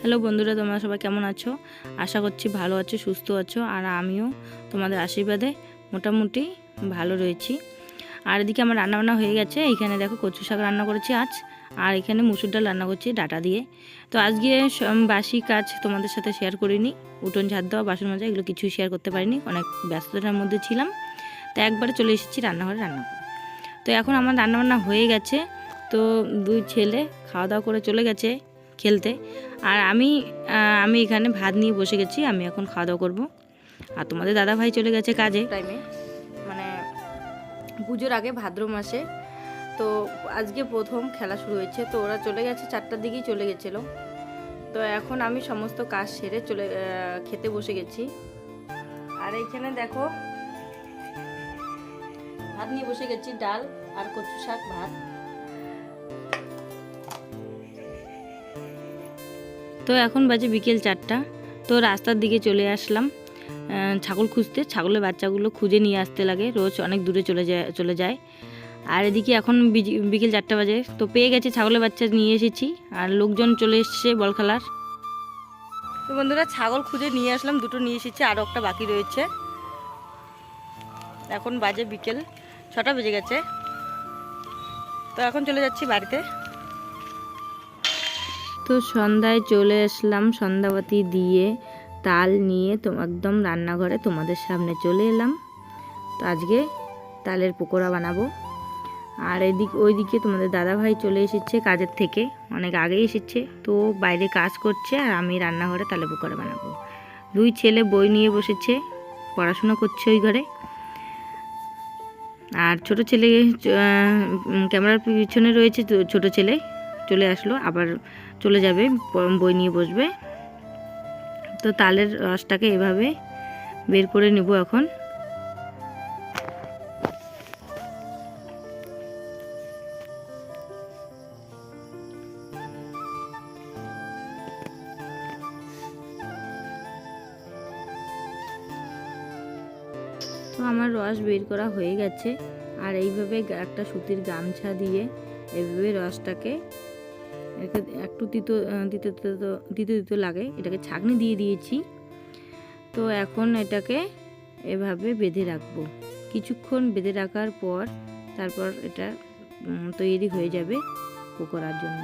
Hello বন্ধুরা, তোমরা সবাই কেমন আছো? আশা করছি ভালো আছো, সুস্থ আছো, আর আমিও তোমাদের আশীর্বাদে মোটামুটি ভালো রয়েছি। আর এদিকে আমার রান্নাবান্না হয়ে গেছে। এইখানে দেখো কচু শাক রান্না করেছি আজ, আর এখানে মুসুর ডাল রান্না করছি ডাটা দিয়ে। তো আজকে বাসি কাজ তোমাদের সাথে শেয়ার করিনি। উঠোন ঝাড় দেওয়া, বাসন মাজা, এগুলো কিছুই শেয়ার করতে পারিনি। অনেক ব্যস্ততার মধ্যে ছিলাম। তো একবারে চলে এসেছি রান্নাঘরে রান্না করে তো এখন আমার রান্নাবান্না হয়ে গেছে। তো দুই ছেলে খাওয়া দাওয়া করে চলে গেছে। খেলতে। আর আমি আমি এখানে ভাত নিয়ে বসে গেছি, আমি এখন খাওয়া দাওয়া করব। আর তোমাদের দাদা ভাই চলে গেছে কাজে। টাইমে মানে পুজোর আগে ভাদ্র মাসে। তো আজকে প্রথম খেলা শুরু হয়েছে, তো ওরা চলে গেছে, চারটার দিকেই চলে গেছিল। তো এখন আমি সমস্ত কাজ সেরে চলে খেতে বসে গেছি। আর এইখানে দেখো, ভাত নিয়ে বসে গেছি, ডাল আর কচু শাক, ভাত। তো এখন বাজে বিকেল চারটা। তো রাস্তার দিকে চলে আসলাম। ছাগল খুঁজতে। ছাগলের বাচ্চাগুলো খুঁজে নিয়ে আসতে লাগে। রোজ অনেক দূরে চলে যায় চলে যায়। আর এদিকে এখন বিকেল চারটা বাজে। তো পেয়ে গেছে ছাগলের বাচ্চা নিয়ে এসেছি। আর লোকজন চলে এসছে বল খেলার। তো বন্ধুরা, ছাগল খুঁজে নিয়ে আসলাম। দুটো নিয়ে এসেছি আরও একটা বাকি রয়েছে। এখন বাজে বিকেল ছটা বেজে গেছে। তো এখন চলে যাচ্ছি বাড়িতে। তো সন্ধ্যায় চলে আসলাম সন্ধ্যাবাতি দিয়ে তাল নিয়ে তো একদম রান্নাঘরে তোমাদের সামনে চলে এলাম। তো আজকে তালের পকোড়া বানাবো। আর এদিক, ওইদিকে তোমাদের দাদা ভাই চলে এসেছে কাজের থেকে। অনেক আগে এসেছে। তো বাইরে কাজ করছে আর আমি রান্নাঘরে তালে পকোড়া বানাবো। দুই ছেলে বই নিয়ে বসেছে, পড়াশোনা করছে ওই ঘরে। আর ছোট ছেলে ক্যামেরার পিছনে রয়েছে ছোট ছেলে। চলে আসলো, আবার চলে যাবে বই নিয়ে বসবে। তো তালের রসটাকে এভাবে বের করে নেব এখন। তো আমার রস বের করা হয়ে গেছে, আর এইভাবে একটা সুতির গামছা দিয়ে এইভাবে রসটাকে একটু তিতো তিতো তিতো তিতো তিতো লাগে। এটাকে ছাঁকনি দিয়ে দিয়েছি। তো এখন এটাকে এভাবে বেঁধে রাখব। কিছুক্ষণ বেঁধে রাখার পর তারপর এটা তৈরি হয়ে যাবে পকোড়ার জন্য।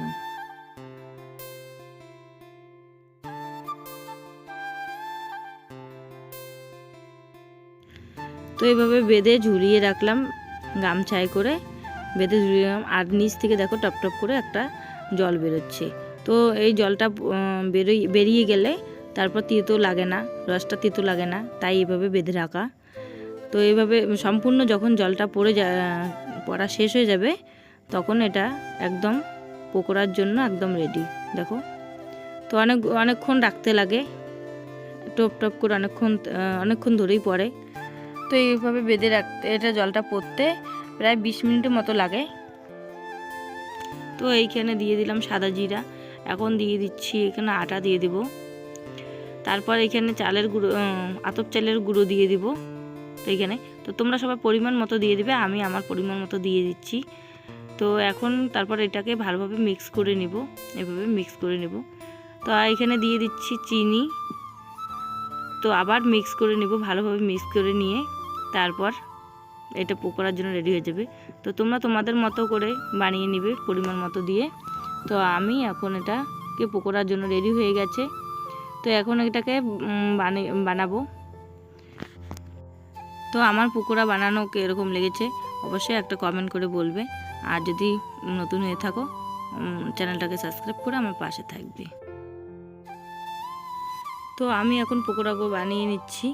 তো এভাবে বেঁধে ঝুলিয়ে রাখলাম গামছায় করে। বেঁধে ঝুলিয়ে আর নিচ থেকে দেখো টপ টপ করে একটা জল বেরোচ্ছে। তো এই জলটা বেরোই, বেরিয়ে গেলে তারপর তিতো লাগে না, রসটা তিতো লাগে না, তাই এভাবে বেঁধে রাখা। তো এইভাবে সম্পূর্ণ যখন জলটা পড়ে যা, পড়া শেষ হয়ে যাবে, তখন এটা একদম পকোড়ার জন্য একদম রেডি দেখো। তো অনেক, অনেকক্ষণ রাখতে লাগে, টপ টপ করে অনেকক্ষণ অনেকক্ষণ ধরেই পড়ে। তো এইভাবে বেঁধে রাখতে, এটা জলটা পড়তে প্রায় বিশ মিনিটের মতো লাগে। তো এইখানে দিয়ে দিলাম সাদা জিরা। এখন দিয়ে দিচ্ছি এখানে আটা দিয়ে দিব। তারপর এখানে চালের গুঁড়ো আতপ চালের গুঁড়ো দিয়ে দিব তো এইখানে। তো তোমরা সবাই পরিমাণ মতো দিয়ে দিবে, আমি আমার পরিমাণ মতো দিয়ে দিচ্ছি। তো এখন তারপর এটাকে ভালোভাবে মিক্স করে নিব, এভাবে মিক্স করে নেব। তো এখানে দিয়ে দিচ্ছি চিনি। তো আবার মিক্স করে নিব, ভালোভাবে মিক্স করে নিয়ে তারপর এটা পকোড়ার জন্য রেডি হয়ে যাবে। তো তোমরা তোমাদের মতো করে বানিয়ে নিবে, পরিমাণ মতো দিয়ে। তো আমি এখন এটাকে পকোড়ার জন্য রেডি হয়ে গেছে। তো এখন এটাকে বানিয়ে বানাবো। তো আমার পকোড়া বানানো কীরকম লেগেছে, অবশ্যই একটা কমেন্ট করে বলবে। আর যদি নতুন হয়ে থাকো চ্যানেলটাকে সাবস্ক্রাইব করে আমার পাশে থাকবে। তো আমি এখন পকোড়াগুলো বানিয়ে নিচ্ছি।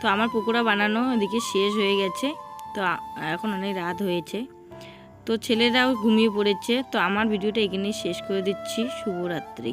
তো আমার পকোড়া বানানো এদিকে শেষ হয়ে গেছে। তো এখন অনেক রাত হয়েছে। তো ছেলেরাও ঘুমিয়ে পড়েছে। তো আমার ভিডিওটা এখানেই শেষ করে দিচ্ছি। শুভরাত্রি।